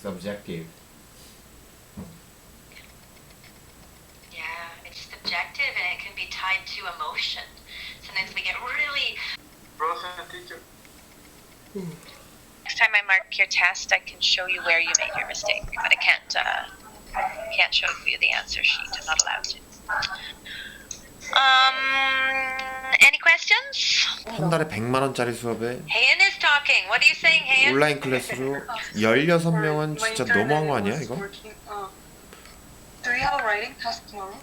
subjective. Yeah, it's subjective and it can be tied to emotion. Sometimes we get really. Next time I mark your test, I can show you where you made your mistake, but I can't. Uh, can't show you the answer sheet. I'm not allowed to. Um, any questions? 한 달에 100만 원짜리 수업에 Hayan is talking. What are you saying, Hayan? 온라인 클래스로 16명은 진짜 너무한 거 아니야, 이거? Do we have a writing test tomorrow?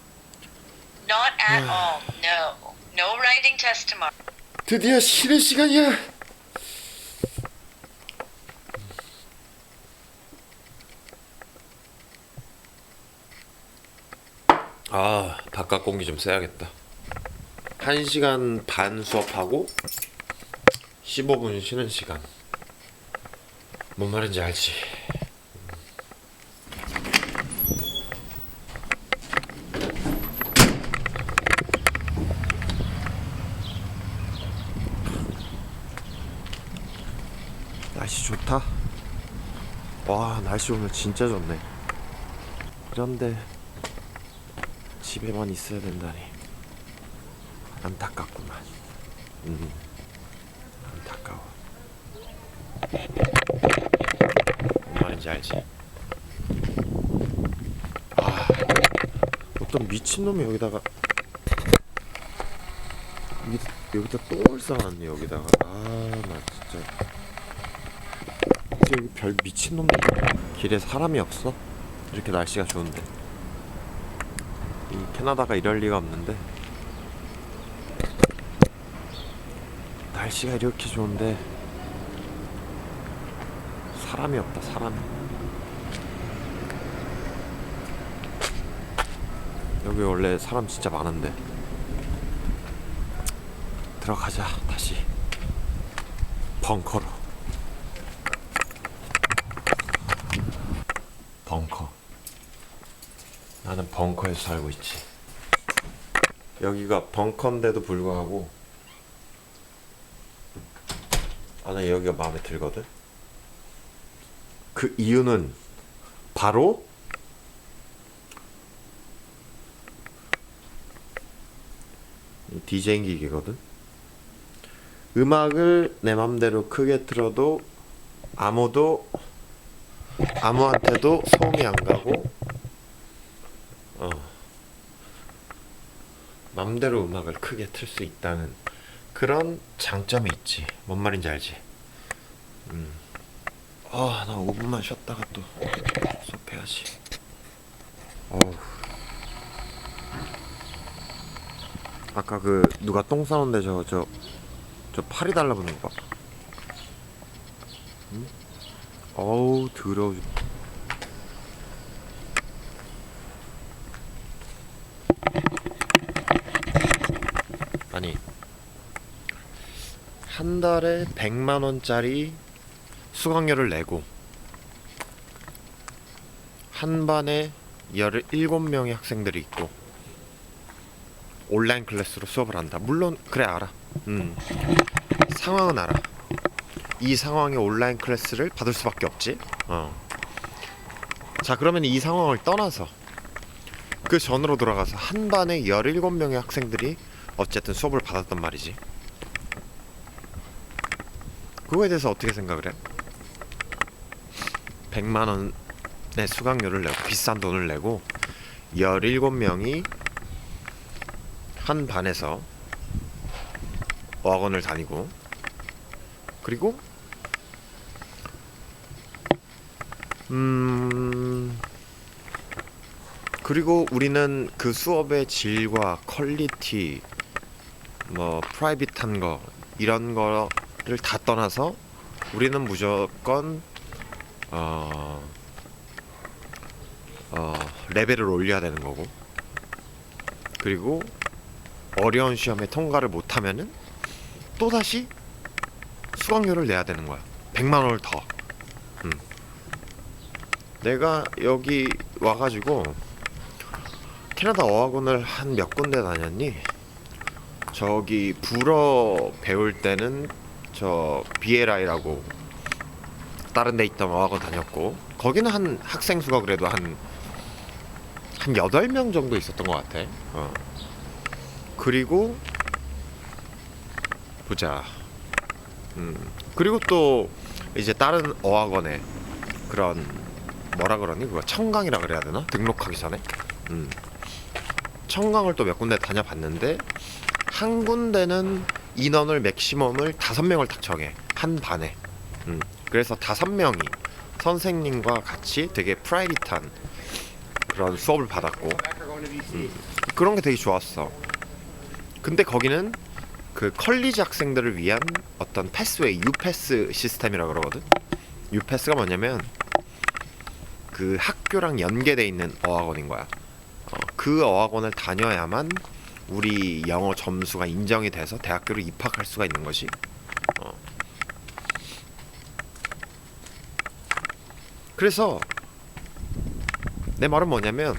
Not at all. No. No writing test tomorrow. 드디어 쉬는 시간이야. 아, 바깥 공기 좀 쐬야겠다. 1시간 반 수업하고 15분 쉬는 시간. 뭔 말인지 알지? 날씨 좋다. 와, 날씨 오늘 진짜 좋네. 그런데 집에만 있어야 된다니 안타깝구만. 음, 안타까워. 뭔 말인지 알지? 아, 어떤 미친 놈이 여기다가 여기다, 여기다 똥을 싸놨네 여기다가. 아, 나 진짜. 여기 별 미친놈들 길에 사람이 없어? 이렇게 날씨가 좋은데 이 캐나다가 이럴 리가 없는데 날씨가 이렇게 좋은데 사람이 없다 사람이 여기 원래 사람 진짜 많은데 들어가자 다시 벙커로 벙커. 나는 벙커에서 살고 있지. 여기가 벙커인데도 불구하고 나는 여기가 마음에 들거든. 그 이유는 바로 디제잉 기계거든. 음악을 내 맘대로 크게 틀어도 아무도 아무한테도 소음이 안 가고 어 맘대로 음악을 크게 틀 수 있다는 그런 장점이 있지. 뭔 말인지 알지? 음. 아 나 5분만 쉬었다가 또 수업해야지. 어우. 아까 그 누가 똥 싸는데 저 저 저 팔이 달라붙는 거 봐. 어우 더러워 아니 한 달에 100만 원짜리 수강료를 내고 한 반에 17명의 학생들이 있고 온라인 클래스로 수업을 한다. 물론 그래 알아. 음. 상황은 알아. 이 상황에 온라인 클래스를 받을 수밖에 없지. 어. 자, 그러면 이 상황을 떠나서 그 전으로 돌아가서 한 반에 17명의 학생들이 어쨌든 수업을 받았단 말이지. 그거에 대해서 어떻게 생각을 해? 100만 원의 수강료를 내고 비싼 돈을 내고 17명이 한 반에서 어학원을 다니고 그리고 음 그리고 우리는 그 수업의 질과 퀄리티 뭐 프라이빗한 거 이런 거 를 다 떠나서 우리는 무조건 어, 어 레벨을 올려야 되는 거고 그리고 어려운 시험에 통과를 못하면은 또 다시 수강료를 내야 되는 거야. 100만 원을 더. 음. 내가 여기 와가지고 캐나다 어학원을 한 몇 군데 다녔니? 저기 불어 배울 때는 저 BLI라고 다른 데 있던 어학원 다녔고 거기는 한 학생 수가 그래도 한한 여덟 명 정도 있었던 것 같아. 어. 그리고 보자. 음. 그리고 또 이제 다른 어학원에 그런 뭐라 그러니 그거 청강이라 그래야 되나 등록하기 전에 음. 청강을 또 몇 군데 다녀봤는데 한 군데는 인원을 맥시멈을 다섯 명을 딱 정해. 한 반에. 음. 그래서 다섯 명이 선생님과 같이 되게 프라이빗한 그런 수업을 받았고. 음. 그런 게 되게 좋았어. 근데 거기는 그 컬리지 학생들을 위한 어떤 패스웨이 유패스 시스템이라 그러거든? 유패스가 뭐냐면 그 학교랑 연계돼 있는 어학원인 거야. 어, 그 어학원을 다녀야만 우리 영어 점수가 인정이 돼서 대학교를 입학할 수가 있는 것이 어. 그래서 내 말은 뭐냐면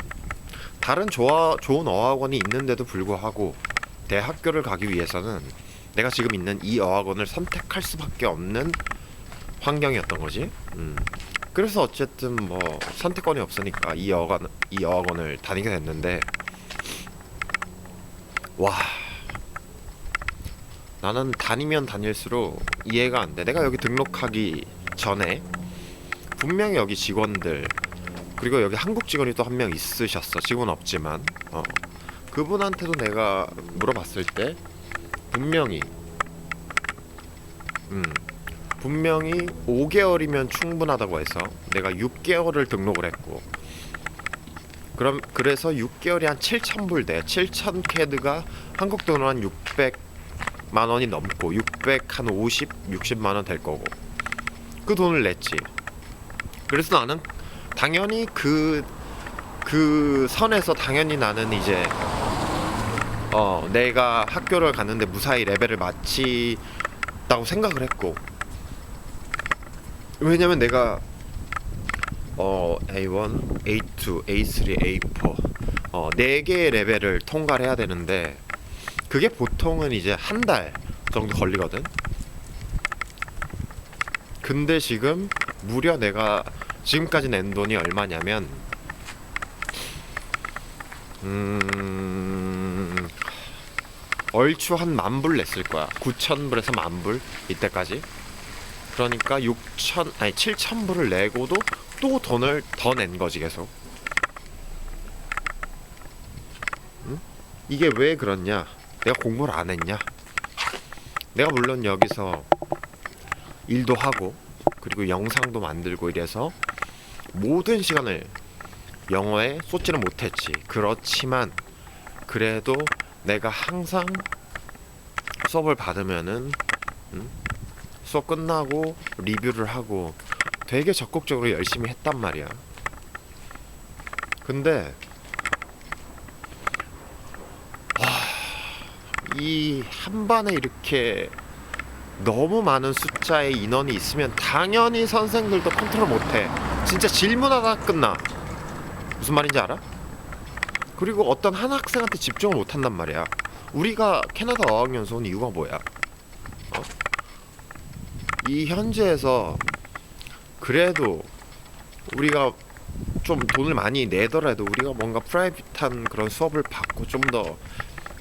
다른 좋아, 좋은 어학원이 있는데도 불구하고 대학교를 가기 위해서는 내가 지금 있는 이 어학원을 선택할 수밖에 없는 환경이었던 거지. 음. 그래서 어쨌든 뭐 선택권이 없으니까 이 어학원 이 어학원을 다니게 됐는데 와 나는 다니면 다닐수록 이해가 안 돼. 내가 여기 등록하기 전에 분명히 여기 직원들 그리고 여기 한국 직원이 또 한 명 있으셨어. 지금은 없지만 어. 그분한테도 내가 물어봤을 때 분명히 음 분명히 5개월이면 충분하다고 해서 내가 6개월을 등록을 했고 그럼 그래서 6개월이 한 7,000불 돼. 7,000 캐드가 한국 돈으로 한 600만 원이 넘고 600 한 50, 60만 원 될 거고 그 돈을 냈지. 그래서 나는 당연히 그, 그 선에서 당연히 나는 이제, 어, 내가 학교를 갔는데 무사히 레벨을 마치다고 생각을 했고, 왜냐면 내가, 어, A1, A2, A3, A4, 어, 4개의 레벨을 통과를 해야 되는데, 그게 보통은 이제 한 달 정도 걸리거든? 근데 지금 무려 내가 지금까지 낸 돈이 얼마냐면 음 얼추 한 만불 냈을 거야. 9천불에서 만불 이때까지. 그러니까 6천 아니 7천불을 내고도 또 돈을 더 낸 거지 계속 응? 이게 왜 그렇냐 내가 공부를 안 했냐 내가 물론 여기서 일도 하고 그리고 영상도 만들고 이래서 모든 시간을 영어에 쏟지는 못했지. 그렇지만 그래도 내가 항상 수업을 받으면은 음? 수업 끝나고 리뷰를 하고 되게 적극적으로 열심히 했단 말이야. 근데 이 한반에 이렇게 너무 많은 숫자의 인원이 있으면 당연히 선생들도 컨트롤 못해. 진짜 질문하다 끝나. 무슨 말인지 알아? 그리고 어떤 한 학생한테 집중을 못한단 말이야. 우리가 캐나다 어학연수 온 이유가 뭐야? 어? 이 현지에서 그래도 우리가 좀 돈을 많이 내더라도 우리가 뭔가 프라이빗한 그런 수업을 받고 좀더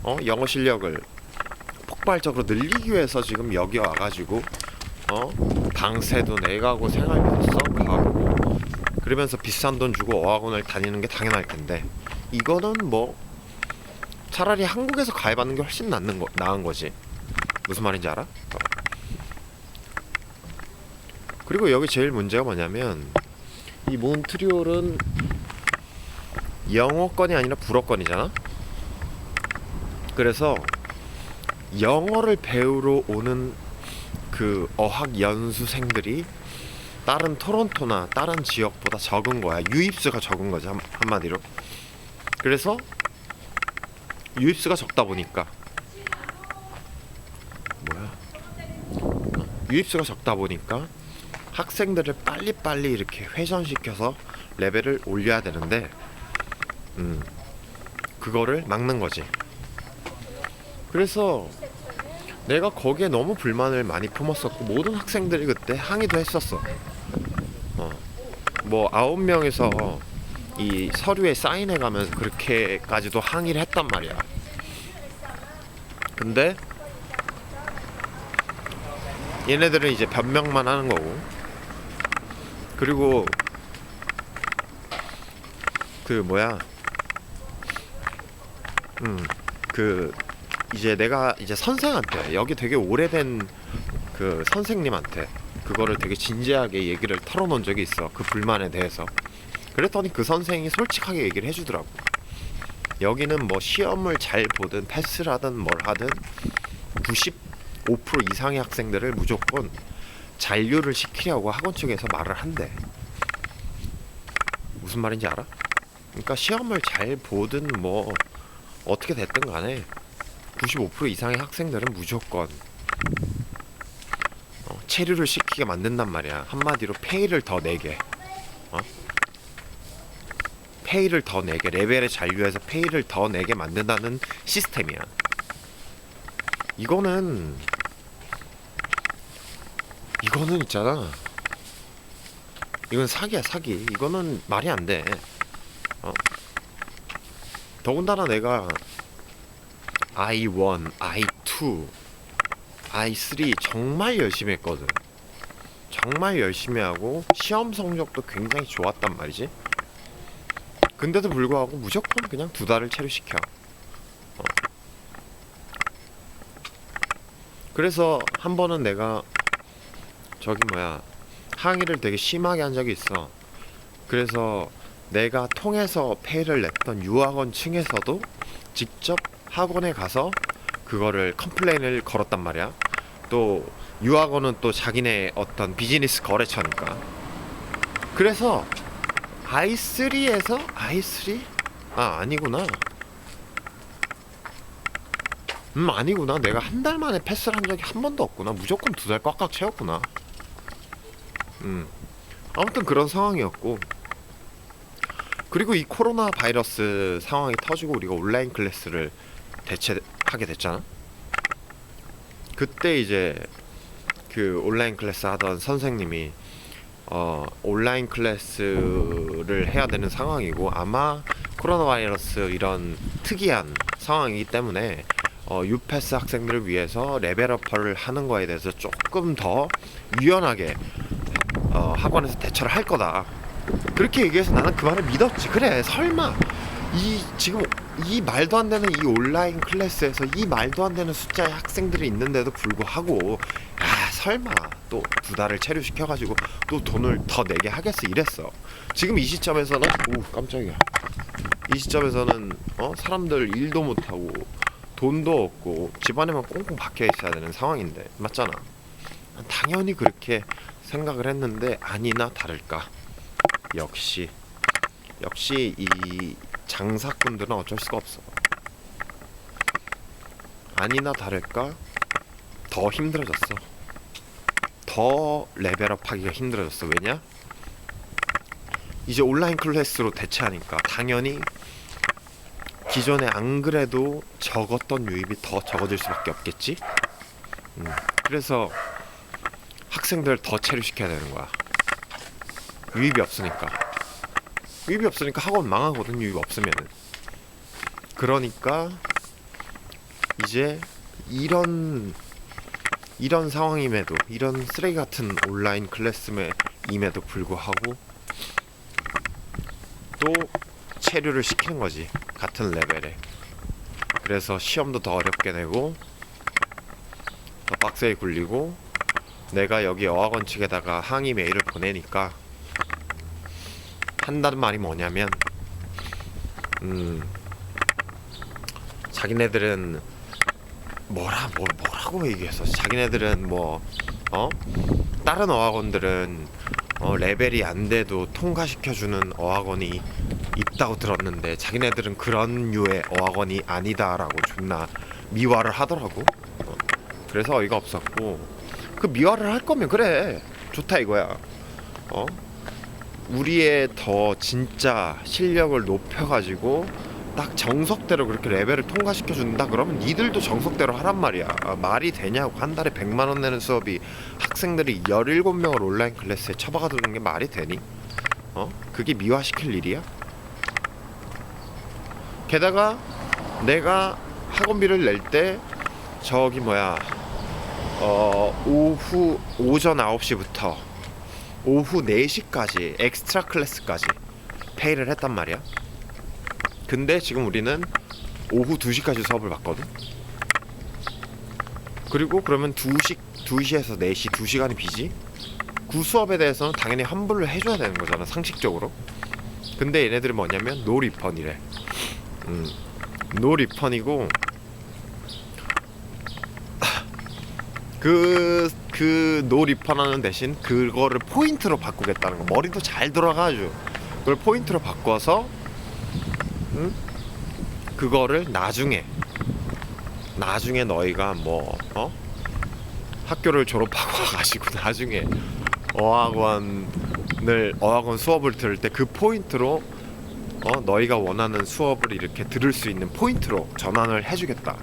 어? 영어 실력을 폭발적으로 늘리기 위해서 지금 여기 와가지고 어 방세도 내가고 생활비도 써가고 그러면서 비싼 돈 주고 어학원을 다니는 게 당연할 텐데 이거는 뭐 차라리 한국에서 가입하는 게 훨씬 낫는 거 나은 거지 무슨 말인지 알아? 어. 그리고 여기 제일 문제가 뭐냐면 이 몬트리올은 영어권이 아니라 불어권이잖아. 그래서 영어를 배우러 오는 그 어학 연수생들이 다른 토론토나 다른 지역보다 적은 거야. 유입수가 적은 거지 한, 한마디로. 그래서 유입수가 적다 보니까 뭐야? 어, 유입수가 적다 보니까 학생들을 빨리빨리 이렇게 회전시켜서 레벨을 올려야 되는데 음 그거를 막는 거지. 그래서 내가 거기에 너무 불만을 많이 품었었고 모든 학생들이 그때 항의도 했었어. 어. 뭐 아홉 명에서 이 서류에 사인해 가면서 그렇게까지도 항의를 했단 말이야. 근데 얘네들은 이제 변명만 하는 거고 그리고 그 뭐야? 음그 이제 내가 이제 선생한테 여기 되게 오래된 그 선생님한테 그거를 되게 진지하게 얘기를 털어놓은 적이 있어. 그 불만에 대해서. 그랬더니 그 선생이 솔직하게 얘기를 해주더라고. 여기는 뭐 시험을 잘 보든 패스를 하든 뭘 하든 95% 이상의 학생들을 무조건 잔류를 시키려고 학원 측에서 말을 한대 무슨 말인지 알아? 그러니까 시험을 잘 보든 뭐 어떻게 됐든 간에 95% 이상의 학생들은 무조건 어, 체류를 시키게 만든단 말이야. 한마디로 페이를 더 내게. 어? 페이를 더 내게 레벨에 잔류해서 페이를 더 내게 만든다는 시스템이야. 이거는 이거는 있잖아. 이건 사기야 사기. 이거는 말이 안 돼. 어. 더군다나 내가 I1, I2, I3 정말 열심히 했거든. 정말 열심히 하고 시험 성적도 굉장히 좋았단 말이지. 근데도 불구하고 무조건 그냥 두 달을 체류시켜. 어. 그래서 한 번은 내가 저기 뭐야 항의를 되게 심하게 한 적이 있어. 그래서 내가 통해서 페이를 냈던 유학원 층에서도 직접 학원에 가서 그거를 컴플레인을 걸었단 말이야. 또 유학원은 또 자기네 어떤 비즈니스 거래처니까. 그래서 i3에서 i3? 아 아니구나. 음 아니구나. 내가 한 달 만에 패스를 한 적이 한 번도 없구나. 무조건 두 달 꽉꽉 채웠구나. 음 아무튼 그런 상황이었고 그리고 이 코로나 바이러스 상황이 터지고 우리가 온라인 클래스를 대체하게 됐잖아. 그때 이제 그 온라인 클래스 하던 선생님이 어 온라인 클래스를 해야 되는 상황이고 아마 코로나 바이러스 이런 특이한 상황이기 때문에 어 유패스 학생들을 위해서 레벨업을 하는 거에 대해서 조금 더 유연하게 어 학원에서 대처를 할 거다. 그렇게 얘기해서 나는 그 말을 믿었지. 그래, 설마 이 지금 이 말도 안 되는 이 온라인 클래스에서 이 말도 안 되는 숫자의 학생들이 있는데도 불구하고 아 설마 또 두 달을 체류시켜가지고 또 돈을 더 내게 하겠어 이랬어. 지금 이 시점에서는 오 깜짝이야. 이 시점에서는 어 사람들 일도 못 하고 돈도 없고 집안에만 꽁꽁 박혀 있어야 되는 상황인데 맞잖아. 당연히 그렇게 생각을 했는데 아니나 다를까. 역시 역시 이 장사꾼들은 어쩔 수가 없어. 아니나 다를까 더 힘들어졌어. 더 레벨업하기가 힘들어졌어. 왜냐? 이제 온라인 클래스로 대체하니까 당연히 기존에 안 그래도 적었던 유입이 더 적어질 수밖에 없겠지. 음, 그래서 학생들 더 체류시켜야 되는 거야. 유입이 없으니까. 유입이 없으니까 학원 망하거든 유입 없으면은. 그러니까 이제 이런 이런 상황임에도 이런 쓰레기 같은 온라인 클래스임에도 불구하고 또 체류를 시키는 거지 같은 레벨에. 그래서 시험도 더 어렵게 내고 더 빡세게 굴리고 내가 여기 어학원 측에다가 항의 메일을 보내니까 한다는 말이 뭐냐면 음 자기네들은 뭐라 뭐, 뭐라고 얘기했어? 자기네들은 뭐 어? 다른 어학원들은 어, 레벨이 안 돼도 통과시켜주는 어학원이 있다고 들었는데 자기네들은 그런 류의 어학원이 아니다라고 존나 미화를 하더라고. 어, 그래서 어이가 없었고 그 미화를 할 거면 그래 좋다 이거야 어 우리의 더 진짜 실력을 높여가지고 딱 정석대로 그렇게 레벨을 통과시켜 준다 그러면 니들도 정석대로 하란 말이야 아, 말이 되냐고 한 달에 100만 원 내는 수업이 학생들이 17명을 온라인 클래스에 처박아 두는 게 말이 되니? 어? 그게 미화시킬 일이야? 게다가 내가 학원비를 낼 때 저기 뭐야 어 오후 오전 9시부터 오후 4시까지 엑스트라 클래스까지 페이를 했단 말이야. 근데 지금 우리는 오후 2시까지 수업을 받거든. 그리고 그러면 2시 2시에서 4시 2시간이 비지. 그 수업에 대해서는 당연히 환불을 해줘야 되는 거잖아 상식적으로. 근데 얘네들이 뭐냐면 노 리펀이래. 음, 노 리펀이고 그, 그, 노 리펀하는 대신 그거를 포인트로 바꾸겠다는 거. 머리도 잘 돌아가죠. 그걸 포인트로 바꿔서, 응? 그거를 나중에, 나중에 너희가 뭐, 어? 학교를 졸업하고 가지고 나중에 어학원을, 어학원 수업을 들을 때 그 포인트로, 어? 너희가 원하는 수업을 이렇게 들을 수 있는 포인트로 전환을 해주겠다.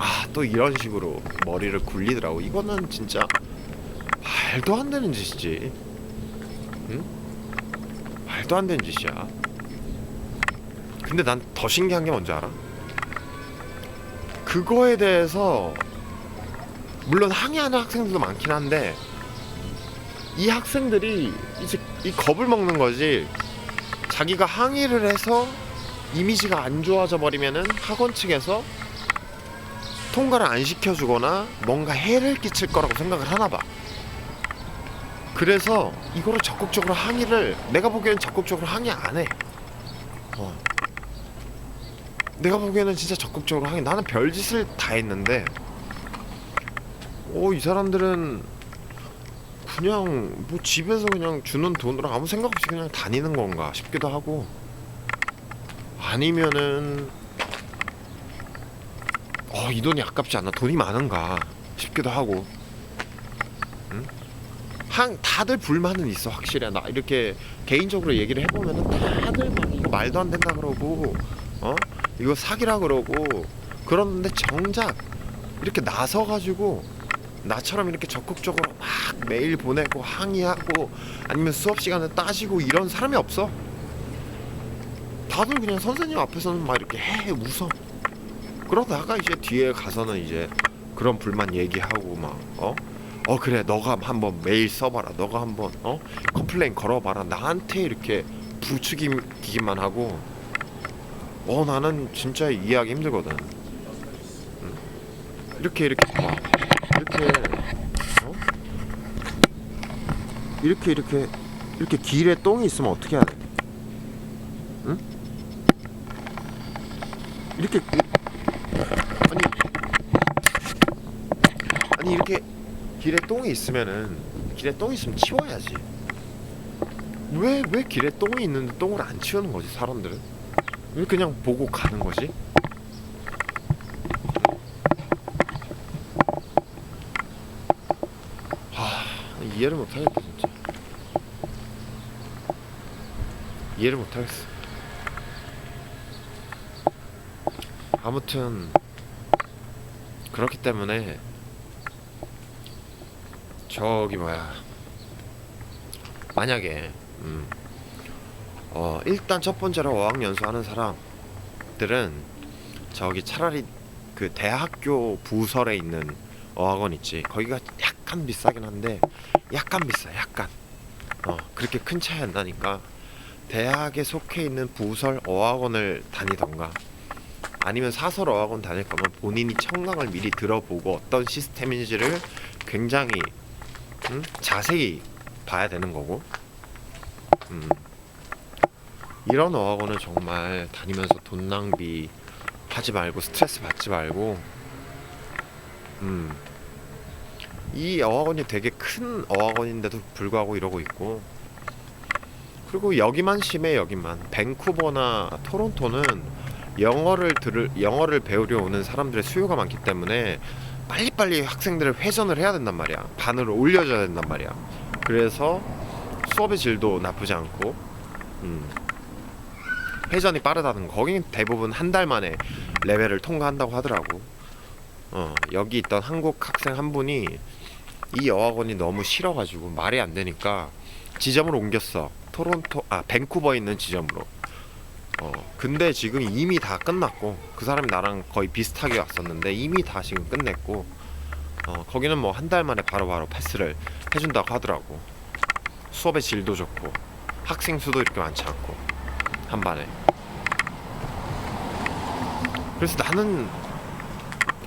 아 또 이런 식으로 머리를 굴리더라고 이거는 진짜 말도 안 되는 짓이지 응? 말도 안 되는 짓이야 근데 난 더 신기한 게 뭔지 알아? 그거에 대해서 물론 항의하는 학생들도 많긴 한데 이 학생들이 이제 이 겁을 먹는 거지 자기가 항의를 해서 이미지가 안 좋아져 버리면은 학원 측에서 통과를 안 시켜주거나 뭔가 해를 끼칠 거라고 생각을 하나 봐. 그래서 이거를 적극적으로 항의를 내가 보기엔 적극적으로 항의 안 해. 어. 내가 보기에는 진짜 적극적으로 항의. 나는 별짓을 다 했는데, 오 이 사람들은 그냥 뭐 집에서 그냥 주는 돈으로 아무 생각 없이 그냥 다니는 건가 싶기도 하고, 아니면은 어, 이 돈이 아깝지 않나? 돈이 많은가? 싶기도 하고. 응? 한 다들 불만은 있어 확실해. 나 이렇게 개인적으로 얘기를 해보면은 다들 막 이거 말도 안 된다 그러고, 어? 이거 사기라 그러고 그러는데 정작 이렇게 나서 가지고 나처럼 이렇게 적극적으로 막 메일 보내고 항의하고 아니면 수업 시간에 따지고 이런 사람이 없어. 다들 그냥 선생님 앞에서는 막 이렇게 해 웃어. 그러다가 이제 뒤에 가서는 이제 그런 불만 얘기하고 막 어? 어 그래 너가 한번 메일 써봐라 너가 한번 어 컴플레인 걸어봐라 나한테 이렇게 부추기기만 하고 어 나는 진짜 이해하기 힘들거든 응? 이렇게 이렇게 봐 이렇게 어? 이렇게 이렇게 이렇게 길에 똥이 있으면 어떻게 돼? 응? 이렇게 아니 아니 이렇게 길에 똥이 있으면은 길에 똥이 있으면 치워야지. 왜 왜 길에 똥이 있는데 똥을 안 치우는 거지 사람들은? 왜 그냥 보고 가는 거지? 하 이해를 못 하겠다 진짜. 이해를 못 하겠어. 아무튼 그렇기 때문에 저기 뭐야. 만약에 음, 어 일단 첫 번째로 어학연수 하는 사람들은 저기 차라리 그 대학교 부설에 있는 어학원 있지. 거기가 약간 비싸긴 한데 약간 비싸 약간. 어 그렇게 큰 차이 안 나니까 대학에 속해 있는 부설 어학원을 다니던가 아니면 사설 어학원 다닐 거면 본인이 청강을 미리 들어보고 어떤 시스템인지를 굉장히 음, 자세히 봐야 되는 거고. 음, 이런 어학원은 정말 다니면서 돈 낭비 하지 말고 스트레스 받지 말고 음, 이 어학원이 되게 큰 어학원인데도 불구하고 이러고 있고 그리고 여기만 심해 여기만. 밴쿠버나 토론토는 영어를 들을 영어를 배우려 오는 사람들의 수요가 많기 때문에 빨리빨리 학생들을 회전을 해야 된단 말이야. 반으로 올려줘야 된단 말이야. 그래서 수업의 질도 나쁘지 않고, 음. 회전이 빠르다는 거 거긴 대부분 한 달 만에 레벨을 통과한다고 하더라고 어 여기 있던 한국 학생 한 분이 이 여학원이 너무 싫어가지고 말이 안 되니까 지점을 옮겼어 토론토 아 밴쿠버에 있는 지점으로 어 근데 지금 이미 다 끝났고 그 사람이 나랑 거의 비슷하게 왔었는데 이미 다 지금 끝냈고 어 거기는 뭐 한 달 만에 바로 바로 패스를 해준다고 하더라고. 수업의 질도 좋고 학생 수도 이렇게 많지 않고 한 반에. 그래서 나는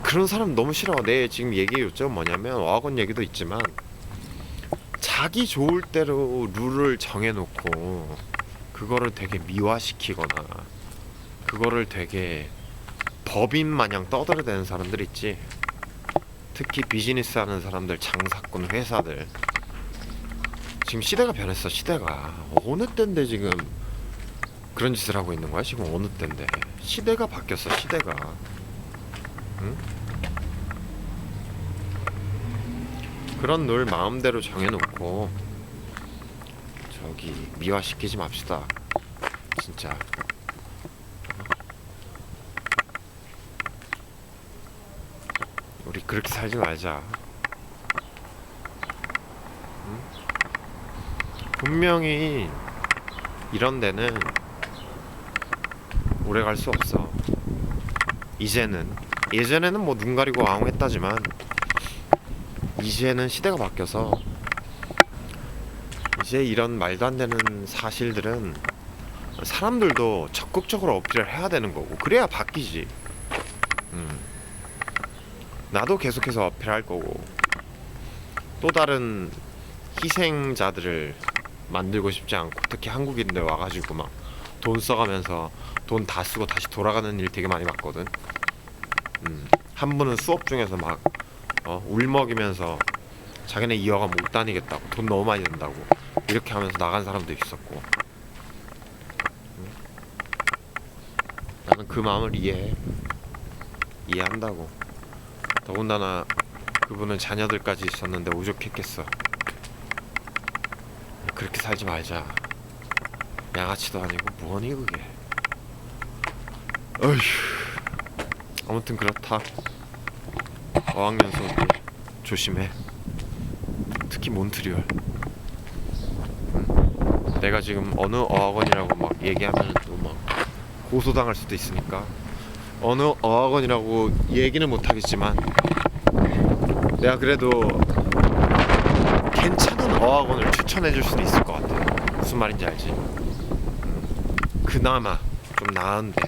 그런 사람 너무 싫어. 내 지금 얘기 요점 뭐냐면 어학원 얘기도 있지만 자기 좋을 대로 룰을 정해놓고 그거를 되게 미화시키거나 그거를 되게 법인 마냥 떠들어대는 사람들 있지. 특히 비즈니스 하는 사람들 장사꾼 회사들. 지금 시대가 변했어 시대가. 어느 때인데 지금 그런 짓을 하고 있는 거야 지금 어느 때인데? 시대가 바뀌었어 시대가. 응? 그런 룰 마음대로 정해놓고 저기 미화시키지 맙시다. 진짜. 우리 그렇게 살지 말자. 응? 분명히 이런 데는 오래 갈 수 없어. 이제는. 예전에는 뭐 눈 가리고 아웅했다지만 이제는 시대가 바뀌어서 이제 이런 말도 안 되는 사실들은 사람들도 적극적으로 어필을 해야 되는 거고 그래야 바뀌지. 음. 나도 계속해서 어필할 거고 또 다른 희생자들을 만들고 싶지 않고 특히 한국인들 와가지고 막 돈 써가면서 돈 다 쓰고 다시 돌아가는 일 되게 많이 봤거든. 음. 한 분은 수업 중에서 막 어, 울먹이면서 자기네 이어가 못 다니겠다고 돈 너무 많이 든다고 이렇게 하면서 나간 사람도 있었고. 응? 나는 그 마음을 이해해 이해한다고. 더군다나 그분은 자녀들까지 있었는데 오죽했겠어. 그렇게 살지 말자. 양아치도 아니고 뭐니 그게? 어휴. 아무튼 그렇다. 어학연 수업이 조심해. 특히 몬트리올. 지금 어느 어학원이라고 막 얘기하면 또 막 고소당할 수도 있으니까 어느 어학원이라고 얘기는 못 하겠지만 내가 그래도 괜찮은 어학원을 추천해 줄 수도 있을 것 같아. 무슨 말인지 알지? 음. 그나마 좀 나은데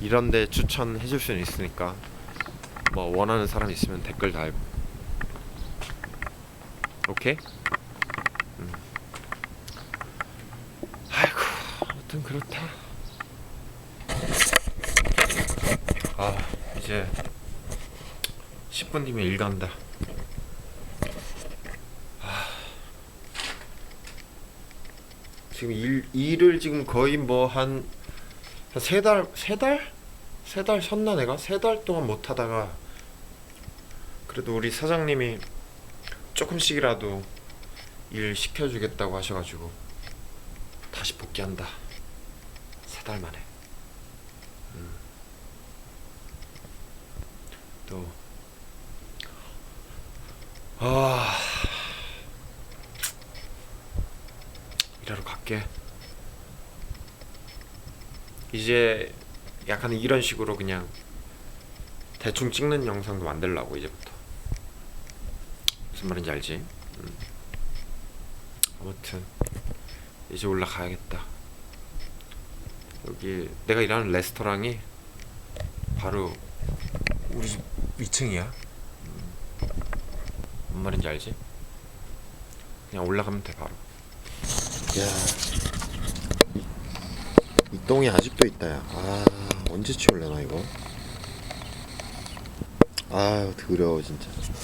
이런데 추천해 줄 수는 있으니까 뭐 원하는 사람 있으면 댓글 달고 오케이? 음. 아이고 아무튼 그렇다 아 이제 10분 뒤면 일 간다 아. 지금 일, 일을 지금 거의 뭐 한 한 세 달, 세 달? 세달 쉬었나 내가? 세 달 동안 못 하다가 그래도 우리 사장님이 조금씩이라도 일 시켜주겠다고 하셔가지고 다시 복귀한다 세 달 만에 음. 또 아... 일하러 갈게 이제 약간 이런 식으로 그냥 대충 찍는 영상도 만들라고 이제부터 무슨 말인지 알지? 음. 아무튼 이제 올라가야겠다 여기 내가 일하는 레스토랑이 바로 우리 집 위층이야 음. 뭔 말인지 알지? 그냥 올라가면 돼 바로 야. 이 똥이 아직도 있다 야. 아 언제 치울려나 이거 아유 더러워 진짜